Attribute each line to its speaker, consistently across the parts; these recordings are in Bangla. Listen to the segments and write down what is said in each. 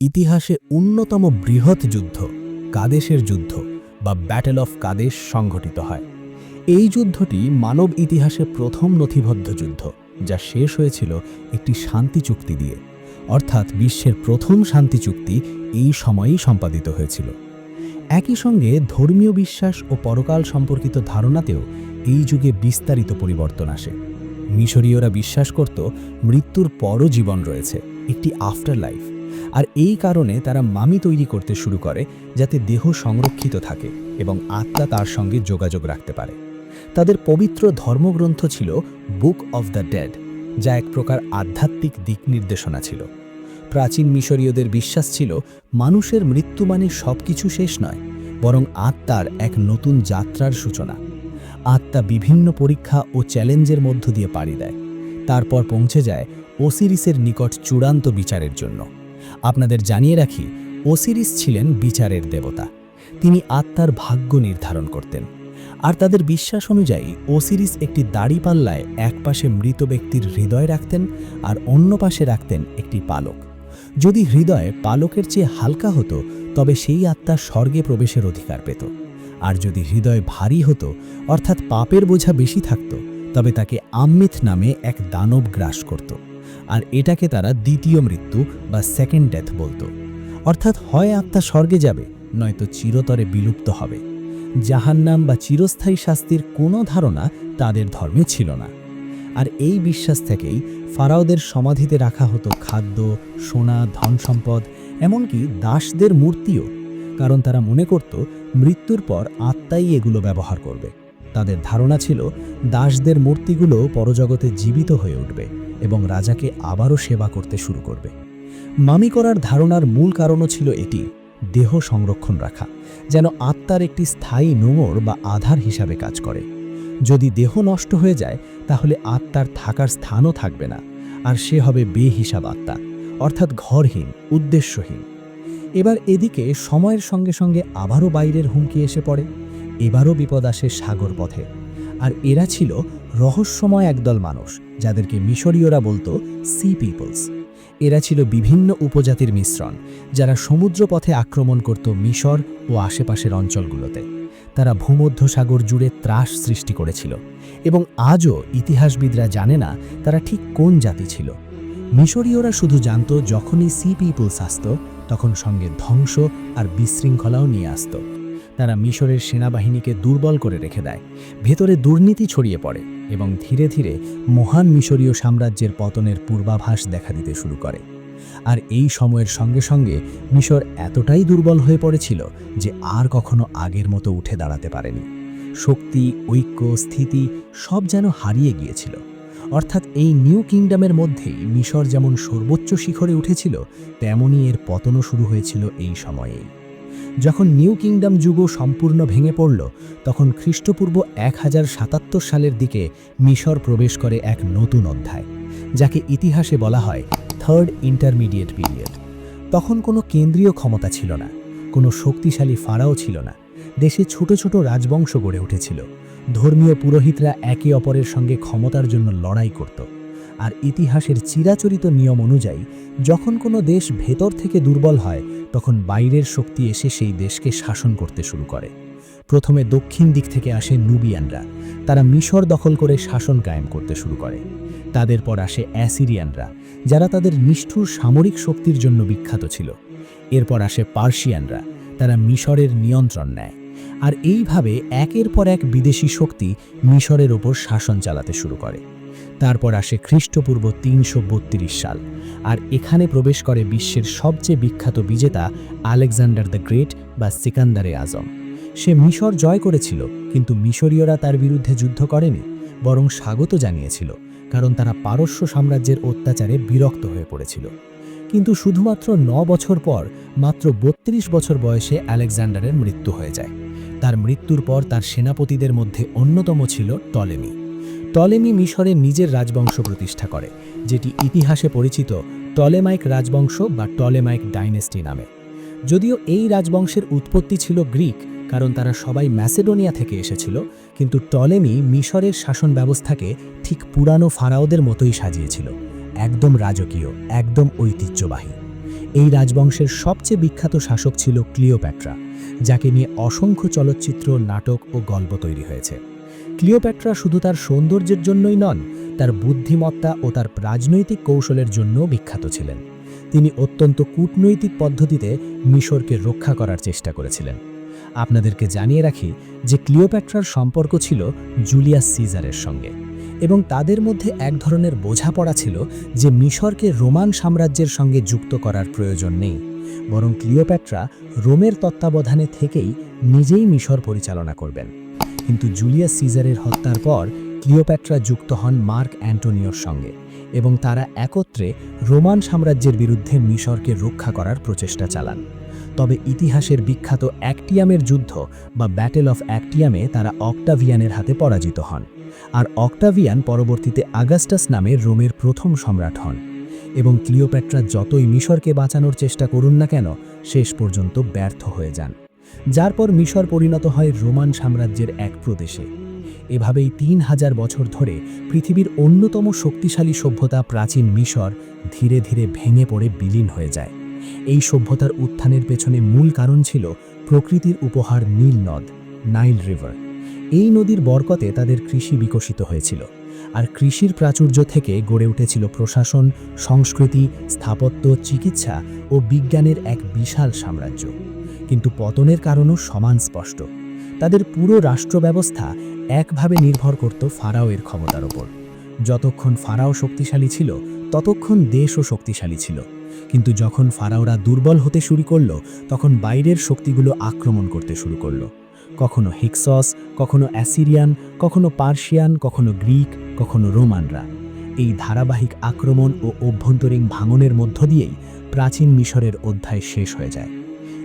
Speaker 1: ইতিহাসে অন্যতম বৃহৎ যুদ্ধ কাদেশের যুদ্ধ বা ব্যাটেল অফ কাদেশ সংঘটিত হয়। এই যুদ্ধটি মানব ইতিহাসে প্রথম নথিবদ্ধ যুদ্ধ, যা শেষ হয়েছিল একটি শান্তি চুক্তি দিয়ে। অর্থাৎ বিশ্বের প্রথম শান্তি চুক্তি এই সময়েই সম্পাদিত হয়েছিল। একই সঙ্গে ধর্মীয় বিশ্বাস ও পরকাল সম্পর্কিত ধারণাতেও এই যুগে বিস্তারিত পরিবর্তন আসে। মিশরীয়রা বিশ্বাস করত, মৃত্যুর পরও জীবন রয়েছে, একটি আফটার লাইফ আর এই কারণে তারা মামি তৈরি করতে শুরু করে, যাতে দেহ সংরক্ষিত থাকে এবং আত্মা তার সঙ্গে যোগাযোগ রাখতে পারে। তাদের পবিত্র ধর্মগ্রন্থ ছিল বুক অফ দ্য ডেড, যা এক প্রকার আধ্যাত্মিক দিক নির্দেশনা ছিল। প্রাচীন মিশরীয়দের বিশ্বাস ছিল, মানুষের মৃত্যু মানে সব কিছু শেষ নয়, বরং আত্মার এক নতুন যাত্রার সূচনা। আত্মা বিভিন্ন পরীক্ষা ও চ্যালেঞ্জের মধ্য দিয়ে পাড়ি দেয়। তারপর পৌঁছে যায় ওসিরিসের নিকট চূড়ান্ত বিচারের জন্য। আপনাদের জানিয়ে রাখি ওসিরিস ছিলেন বিচারের দেবতা। তিনি আত্মার ভাগ্য নির্ধারণ করতেন। আর তাদের বিশ্বাস অনুযায়ী ওসিরিস একটি দাড়িপাল্লায় এক পাশে মৃত ব্যক্তির হৃদয় রাখতেন আর অন্য পাশে রাখতেন একটি পালক। যদি হৃদয় পালকের চেয়ে হালকা হতো, তবে সেই আত্মা স্বর্গে প্রবেশের অধিকার পেত। আর যদি হৃদয় ভারী হতো, অর্থাৎ পাপের বোঝা বেশি থাকত, তবে তাকে আম্মিথ নামে এক দানব গ্রাস করত। আর এটাকে তারা দ্বিতীয় মৃত্যু বা সেকেন্ড ডেথ বলতো। অর্থাৎ হয় আত্মা স্বর্গে যাবে, নয়তো চিরতরে বিলুপ্ত হবে। জাহান্নাম বা চিরস্থায়ী শাস্তির কোনো ধারণা তাদের ধর্মে ছিল না। আর এই বিশ্বাস থেকেই ফারাওদের সমাধিতে রাখা হতো খাদ্য, সোনা ধন সম্পদ এমনকি দাসদের মূর্তিও। কারণ তারা মনে করত, মৃত্যুর পর আত্মাই এগুলো ব্যবহার করবে। তাদের ধারণা ছিল দাসদের মূর্তিগুলো পরজগতে জীবিত হয়ে উঠবে এবং রাজাকে আবারও সেবা করতে শুরু করবে। মামি করার ধারণার মূল কারণও ছিল এটি, দেহ সংরক্ষণ রাখা, যেন আত্মার একটি স্থায়ী নোঙর বা আধার হিসাবে কাজ করে। যদি দেহ নষ্ট হয়ে যায়, তাহলে আত্মার থাকার স্থানও থাকবে না, আর সে হবে বেহিসাব আত্মা, অর্থাৎ ঘরহীন, উদ্দেশ্যহীন। এবার এদিকে সময়ের সঙ্গে সঙ্গে আবারও বাইরের হুমকি এসে পড়ে। এবারও বিপদ আসে সাগর পথে। আর এরা ছিল রহস্যময় একদল মানুষ, যাদেরকে মিশরীয়রা বলতো সি পিপলস এরা ছিল বিভিন্ন উপজাতির মিশ্রণ, যারা সমুদ্রপথে আক্রমণ করত মিশর ও আশেপাশের অঞ্চলগুলোতে। তারা ভূমধ্য সাগর জুড়ে ত্রাস সৃষ্টি করেছিল এবং আজও ইতিহাসবিদরা জানে না তারা ঠিক কোন জাতি ছিল। মিশরীয়রা শুধু জানত যখনই সি পিপলস আসত, তখন সঙ্গে ধ্বংস আর বিশৃঙ্খলাও নিয়ে আসত। তারা মিশরের সেনাবাহিনীকে দুর্বল করে রেখে দেয়। ভেতরে দুর্নীতি ছড়িয়ে পড়ে এবং ধীরে ধীরে মহান মিশরীয় সাম্রাজ্যের পতনের পূর্বাভাস দেখা দিতে শুরু করে। আর এই সময়ের সঙ্গে সঙ্গে মিশর এতটাই দুর্বল হয়ে পড়েছিল যে আর কখনো আগের মতো উঠে দাঁড়াতে পারেনি। শক্তি, ঐক্য, স্থিতি সব যেন হারিয়ে গিয়েছিল। অর্থাৎ এই নিউ কিংডমের মধ্যেই মিশর যেমন সর্বোচ্চ শিখরে উঠেছিল তেমনই এর পতনও শুরু হয়েছিল এই সময়েই। যখন নিউ কিংডম যুগও সম্পূর্ণ ভেঙে পড়ল, তখন খ্রিস্টপূর্ব এক হাজার সাতাত্তর সালের দিকে মিশর প্রবেশ করে এক নতুন অধ্যায়, যাকে ইতিহাসে বলা হয় থার্ড ইন্টারমিডিয়েট পিরিয়ড তখন কোনো কেন্দ্রীয় ক্ষমতা ছিল না, কোনো শক্তিশালী ফাড়াও ছিল না, দেশে ছোট ছোট রাজবংশ গড়ে উঠেছিল, ধর্মীয় পুরোহিতরা একে অপরের সঙ্গে ক্ষমতার জন্য লড়াই করত। আর ইতিহাসের চিরাচরিত নিয়ম অনুযায়ী, যখন কোনো দেশ ভেতর থেকে দুর্বল হয়, তখন বাইরের শক্তি এসে সেই দেশকে শাসন করতে শুরু করে। প্রথমে দক্ষিণ দিক থেকে আসে নুবিয়ানরা। তারা মিশর দখল করে শাসন কায়েম করতে শুরু করে। তাদের পর আসে অ্যাসিরিয়ানরা, যারা তাদের নিষ্ঠুর সামরিক শক্তির জন্য বিখ্যাত ছিল। এরপর আসে পার্সিয়ানরা, তারা মিশরের নিয়ন্ত্রণ নেয়। আর এইভাবে একের পর এক বিদেশি শক্তি মিশরের ওপর শাসন চালাতে শুরু করে। তারপর আসে খ্রিস্টপূর্ব তিনশো বত্রিশ সাল, আর এখানে প্রবেশ করে বিশ্বের সবচেয়ে বিখ্যাত বিজেতা আলেকজান্ডার দ্য গ্রেট বা সিকান্দারে আজম। সে মিশর জয় করেছিল, কিন্তু মিশরীয়রা তার বিরুদ্ধে যুদ্ধ করেনি, বরং স্বাগত জানিয়েছিল, কারণ তারা পারস্য সাম্রাজ্যের অত্যাচারে বিরক্ত হয়ে পড়েছিল। কিন্তু শুধুমাত্র ন বছর পর, মাত্র বত্রিশ বছর বয়সে আলেকজান্ডারের মৃত্যু হয়ে যায়। তার মৃত্যুর পর তার সেনাপতিদের মধ্যে অন্যতম ছিল টলেমি। টলেমি মিশরে নিজের রাজবংশ প্রতিষ্ঠা করে, যেটি ইতিহাসে পরিচিত টলেমাইক রাজবংশ বা টলেমাইক ডাইনেস্টি নামে। যদিও এই রাজবংশের উৎপত্তি ছিল গ্রিক, কারণ তারা সবাই ম্যাসেডোনিয়া থেকে এসেছিল, কিন্তু টলেমি মিশরের শাসন ব্যবস্থাকে ঠিক পুরানো ফারাওদের মতোই সাজিয়েছিল, একদম রাজকীয়, একদম ঐতিহ্যবাহী। এই রাজবংশের সবচেয়ে বিখ্যাত শাসক ছিল ক্লিওপ্যাট্রা, যাকে নিয়ে অসংখ্য চলচ্চিত্র, নাটক ও গল্প তৈরি হয়েছে। ক্লিওপ্যাট্রা শুধু তার সৌন্দর্যের জন্যই নন, তার বুদ্ধিমত্তা ও তার রাজনৈতিক কৌশলের জন্যও বিখ্যাত ছিলেন। তিনি অত্যন্ত কূটনৈতিক পদ্ধতিতে মিশরকে রক্ষা করার চেষ্টা করেছিলেন। আপনাদেরকে জানিয়ে রাখি যে ক্লিওপ্যাট্রার সম্পর্ক ছিল জুলিয়াস সিজারের সঙ্গে এবং তাদের মধ্যে এক ধরনের বোঝাপড়া ছিল যে মিশরকে রোমান সাম্রাজ্যের সঙ্গে যুক্ত করার প্রয়োজন নেই, বরং ক্লিওপ্যাট্রা রোমের তত্ত্বাবধানে থেকেই নিজেই মিশর পরিচালনা করবেন। কিন্তু জুলিয়াস সিজারের হত্যার পর ক্লিওপ্যাট্রা যুক্ত হন মার্ক অ্যান্টোনিওর সঙ্গে এবং তারা একত্রে রোমান সাম্রাজ্যের বিরুদ্ধে মিশরকে রক্ষা করার প্রচেষ্টা চালান। তবে ইতিহাসের বিখ্যাত অ্যাক্টিয়ামের যুদ্ধ বা ব্যাটেল অফ অ্যাক্টিয়ামে তারা অক্টাভিয়ানের হাতে পরাজিত হন আর অক্টাভিয়ান পরবর্তীতে আগাস্টাস নামে রোমের প্রথম সম্রাট হন এবং ক্লিওপ্যাট্রা যতই মিশরকে বাঁচানোর চেষ্টা করুন না কেন, শেষ পর্যন্ত ব্যর্থ হয়ে যান। যার পর মিশর পরিণত হয় রোমান সাম্রাজ্যের এক প্রদেশে। এভাবেই তিন হাজার বছর ধরে পৃথিবীর অন্যতম শক্তিশালী সভ্যতা প্রাচীন মিশর ধীরে ধীরে ভেঙে পড়ে বিলীন হয়ে যায়। এই সভ্যতার উত্থানের পেছনে মূল কারণ ছিল প্রকৃতির উপহার নীল নদ নাইল রিভার এই নদীর বরকতে তাদের কৃষি বিকশিত হয়েছিল, আর কৃষির প্রাচুর্য থেকে গড়ে উঠেছিল প্রশাসন, সংস্কৃতি, স্থাপত্য, চিকিৎসা ও বিজ্ঞানের এক বিশাল সাম্রাজ্য। কিন্তু পতনের কারণও সমান স্পষ্ট। তাদের পুরো রাষ্ট্র ব্যবস্থা একভাবে নির্ভর করত ফারাওয়ের ক্ষমতার ওপর। যতক্ষণ ফারাও শক্তিশালী ছিল, ততক্ষণ দেশও শক্তিশালী ছিল। কিন্তু যখন ফারাওরা দুর্বল হতে শুরু করল, তখন বাইরের শক্তিগুলো আক্রমণ করতে শুরু করল। কখনো হিক্সস, কখনো অ্যাসিরিয়ান, কখনো পার্সিয়ান কখনো গ্রিক, কখনো রোমানরা। এই ধারাবাহিক আক্রমণ ও অভ্যন্তরীণ ভাঙনের মধ্য দিয়েই প্রাচীন মিশরের অধ্যায় শেষ হয়ে যায়।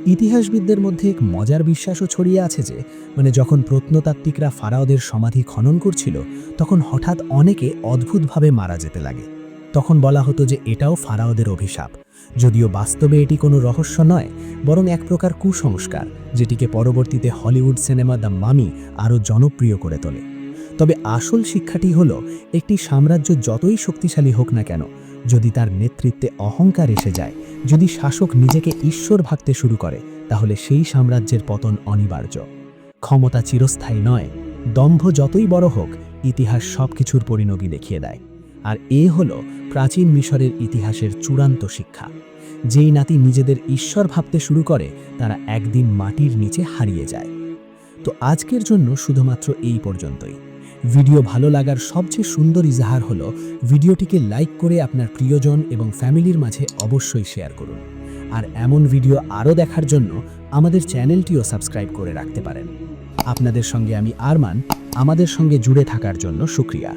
Speaker 1: ইতিহাসবিদদের মধ্যে এক মজার বিশ্বাসও ছড়িয়ে আছে যে মানে যখন প্রত্নতাত্ত্বিকরা ফারাওদের সমাধি খনন করছিল, তখন হঠাৎ অনেকে অদ্ভুতভাবে মারা যেতে লাগে। তখন বলা হতো যে, এটাও ফারাওদের অভিশাপ। যদিও বাস্তবে এটি কোনো রহস্য নয়, বরং এক প্রকার কুসংস্কার, যেটিকে পরবর্তীতে হলিউড সিনেমা দ্য মামি আরও জনপ্রিয় করে তোলে। তবে আসল শিক্ষাটি হল, একটি সাম্রাজ্য যতই শক্তিশালী হোক না কেন, যদি তার নেতৃত্বে অহংকার এসে যায়, যদি শাসক নিজেকে ঈশ্বর ভাবতে শুরু করে, তাহলে সেই সাম্রাজ্যের পতন অনিবার্য। ক্ষমতা চিরস্থায়ী নয়, দম্ভ যতই বড় হোক, ইতিহাস সবকিছুর পরিণতি দেখিয়ে দেয়। আর এ হল প্রাচীন মিশরের ইতিহাসের চূড়ান্ত শিক্ষা। যেই নাতি নিজেদের ঈশ্বর ভাবতে শুরু করে, তারা একদিন মাটির নিচে হারিয়ে যায়। তো আজকের জন্য শুধুমাত্র এই পর্যন্তই। ভিডিও ভালো লাগার সবচেয়ে সুন্দর ইজাহার হলো ভিডিওটিকে লাইক করে আপনার প্রিয়জন এবং ফ্যামিলির মাঝে অবশ্যই শেয়ার করুন। আর এমন ভিডিও আরও দেখার জন্য আমাদের চ্যানেলটিও সাবস্ক্রাইব করে রাখতে পারেন। আপনাদের সঙ্গে আমি আরমান, আমাদের সঙ্গে জুড়ে থাকার জন্য শুক্রিয়া।